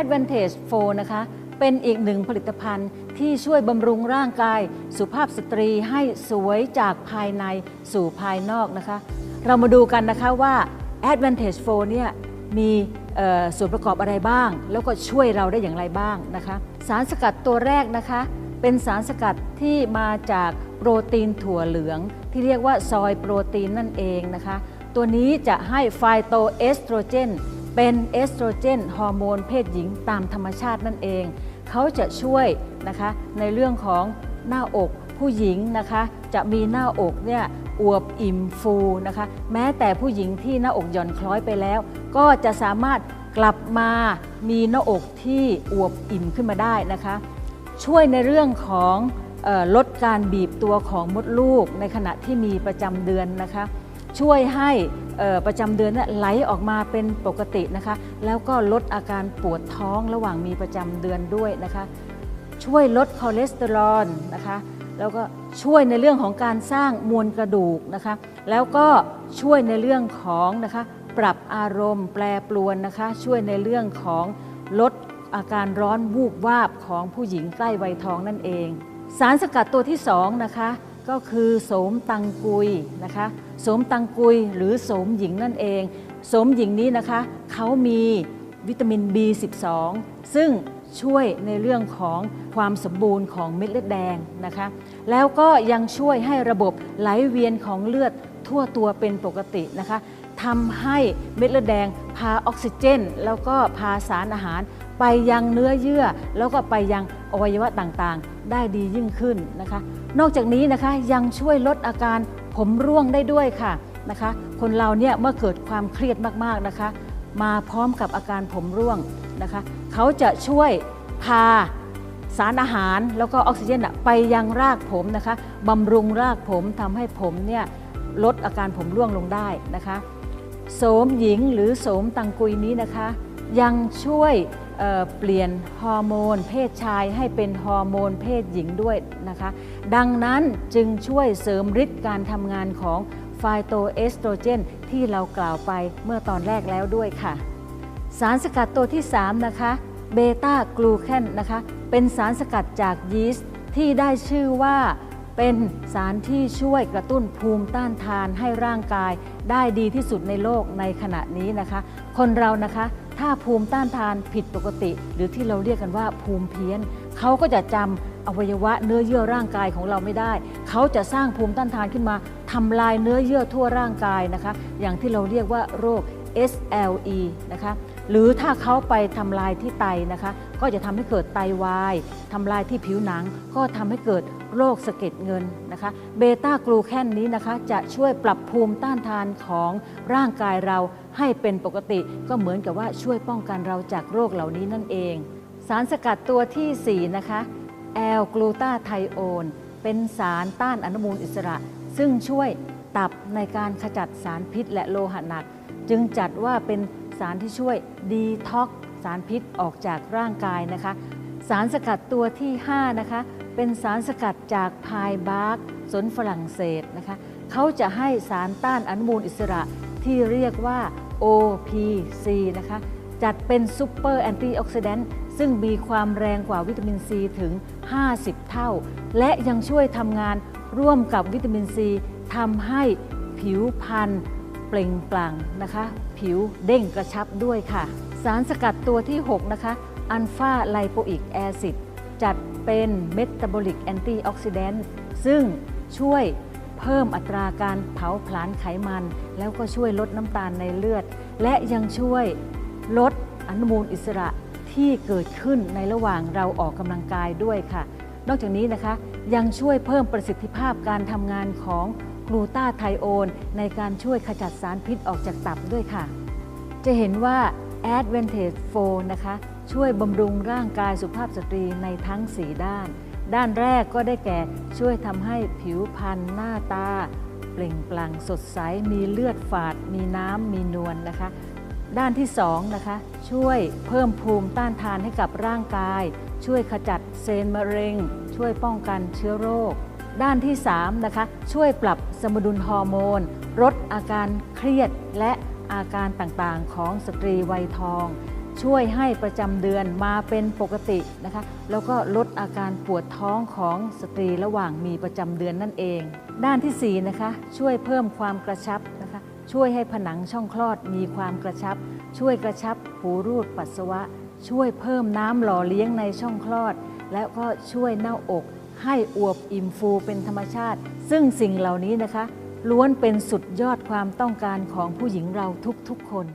Advantage 4 นะคะ เป็นอีกหนึ่งผลิตภัณฑ์ที่ช่วยบำรุงร่างกาย สุภาพสตรีให้สวยจากภายในสู่ภายนอกนะคะ เรามาดูกันนะคะว่า Advantage 4 เนี่ยมีส่วนประกอบอะไรบ้าง แล้วก็ช่วยเราได้อย่างไรบ้างนะคะ สารสกัดตัวแรกนะคะ เป็นสารสกัดที่มาจากโปรตีนถั่วเหลือง ที่เรียกว่าซอยโปรตีนนั่นเองนะคะ ตัวนี้จะให้ไฟโตเอสโตรเจน เป็นเอสโตรเจนฮอร์โมนเพศหญิงตามธรรมชาตินั่นเอง เขาจะช่วยนะคะในเรื่องของหน้าอกผู้หญิงนะคะจะมีหน้าอกเนี่ยอวบอิ่มฟูนะคะ แม้แต่ผู้หญิงที่หน้าอกหย่อนคล้อยไปแล้ว ก็จะสามารถกลับมามีหน้าอกที่อวบอิ่มขึ้นมาได้นะคะ ช่วยในเรื่องของออลดการบีบตัวของมดลูกในขณะที่มีประจำเดือนนะคะ ช่วยให้ประจำเดือนไหลออกมาเป็นปกตินะคะ แล้วก็ลดอาการปวดท้องระหว่างมีประจำเดือนด้วยนะคะ ช่วยลดคอเลสเตอรอลนะคะ แล้วก็ช่วยในเรื่องของการสร้างมวลกระดูกนะคะ แล้วก็ช่วยในเรื่องของนะคะ ปรับอารมณ์แปรปรวนนะคะ ช่วยในเรื่องของลดอาการร้อนวูบวาบของผู้หญิงใกล้วัยทองนั่นเอง สารสกัดตัวที่สองนะคะ ก็คือโสมตังกุยนะคะโสมตังกุยหรือโสมหญิงนั่นเองโสมหญิงนี้นะคะเขามีวิตามิน B12 ซึ่งช่วยในเรื่องของความสมบูรณ์ของเม็ดเลือดแดงนะคะ แล้วก็ยังช่วยให้ระบบไหลเวียนของเลือดทั่วตัวเป็นปกตินะคะทำให้เม็ดเลือดแดงพาออกซิเจน แล้วก็พาสารอาหาร ไปยังเนื้อเยื่อ แล้วก็ไปยังอวัยวะต่างๆ ได้ดียิ่งขึ้นนะคะ นอกจากนี้นะคะยังช่วยลดอาการผมร่วงได้ด้วยค่ะนะคะ คนเราเนี่ยเมื่อเกิดความเครียดมากๆนะคะ มาพร้อมกับอาการผมร่วงนะคะ เขาจะช่วยพาสารอาหารแล้วก็ออกซิเจนอะไปยังรากผมนะคะบำรุงรากผมทำให้ผมเนี่ยลดอาการผมร่วงลงได้นะคะโสมหญิงหรือโสมตังกุยนี้นะคะ ยังช่วย เปลี่ยนฮอร์โมน เพศชายให้เป็นฮอร์โมนเพศหญิงด้วยนะคะ ดังนั้นจึงช่วยเสริมฤทธิ์การทำงานของไฟโตเอสโตรเจนที่เรากล่าวไปเมื่อตอนแรกแล้วด้วยค่ะ สารสกัดตัวที่ 3 นะคะเบต้ากลูแคนนะคะ เป็นสารสกัดจากยีสต์ที่ได้ชื่อว่า เป็นสารที่ช่วยกระตุ้นภูมิต้านทานให้ร่างกาย ได้ดีที่สุดในโลกในขณะนี้นะคะ คนเรานะคะ ถ้าภูมิต้านทานผิดปกติ หรือที่เราเรียกกันว่าภูมิเพี้ยนเขาก็จะจำอวัยวะเนื้อเยื่อร่างกายของเราไม่ได้ เขาจะสร้างภูมิต้านทานขึ้นมาทำลายเนื้อเยื่อทั่วร่างกายนะคะ อย่างที่เราเรียกว่าโรค SLE นะคะหรือถ้าเขาไปทำลายที่ไตนะคะ ก็จะทำให้เกิดไตวายทำลายที่ผิวหนัง ก็ทำให้เกิด โรคสะเก็ดเงินนะคะเบต้ากลูแคนนี้นะคะจะช่วยปรับภูมิต้านทานของร่างกายเราให้เป็นปกติ ก็เหมือนกับว่าช่วยป้องกันเราจากโรคเหล่านี้นั่นเอง สารสกัดตัวทีสี่ 4 นะคะแอลกลูตาไทโอนเป็นสารต้านอนุมูลอิสระ ซึ่งช่วยตับในการขจัดสารพิษและโลหะหนัก จึงจัดว่าเป็นสารที่ช่วยดีท็อกสารพิษออกจากร่างกายนะคะ สารสกัดตัวที่ 5 นะคะ เป็นสารสกัดจากพายบาร์กสนฝรั่งเศสนะคะเขาจะให้สารต้านอนุมูลอิสระที่เรียกว่า OPC นะคะ จัดเป็นซูเปอร์แอนตี้ออกซิแดนต์ซึ่งมีความแรงกว่าวิตามินซีถึง 50 เท่า และยังช่วยทำงานร่วมกับวิตามินซีทำให้ผิวพรรณเปล่งปลั่งนะคะ ผิวเด้งกระชับด้วยค่ะ สารสกัดตัวที่ 6 นะคะ อัลฟาไลโปอิกแอซิดจัด เป็นเมตาบอลิกแอนตี้ออกซิแดนต์ซึ่งช่วยเพิ่มอัตราการเผาผลาญไขมัน แล้วก็ช่วยลดน้ำตาลในเลือด และยังช่วยลดอนุมูลอิสระที่เกิดขึ้นในระหว่างเราออกกำลังกายด้วยค่ะ นอกจากนี้นะคะยังช่วยเพิ่มประสิทธิภาพการทำงานของกลูตาไทโอน ในการช่วยขจัดสารพิษออกจากตับด้วยค่ะ จะเห็นว่า Advantage 4 นะคะ ช่วยบำรุงร่างกายสุภาพสตรีในทั้ง4ด้าน ด้านแรกก็ได้แก่ช่วยทำให้ผิวพรรณหน้าตา เปล่งปลั่งสดใส มีเลือดฝาด มีน้ำมีนวลนนะคะ ด้านที่2นะคะ ช่วยเพิ่มภูมิต้านทานให้กับร่างกาย ช่วยขจัดเซลล์มะเร็ง ช่วยป้องกันเชื้อโรค ด้านที่3นะคะ ช่วยปรับสมดุลฮอร์โมนลดอาการเครียดและอาการต่างๆของสตรีวัยทอง ช่วยให้ประจำเดือนมาเป็นปกตินะคะ แล้วก็ลดอาการปวดท้องของสตรีระหว่างมีประจำเดือนนั่นเอง ด้านที่4นะคะช่วยเพิ่มความกระชับนะคะ ช่วยให้ผนังช่องคลอดมีความกระชับ ช่วยกระชับหูรูดปัสสาวะ ช่วยเพิ่มน้ำหล่อเลี้ยงในช่องคลอด แล้วก็ช่วยหน้าอก ให้อวบอิ่มฟูเป็นธรรมชาติ ซึ่งสิ่งเหล่านี้นะคะล้วนเป็นสุดยอดความต้องการของผู้หญิงเราทุกๆคน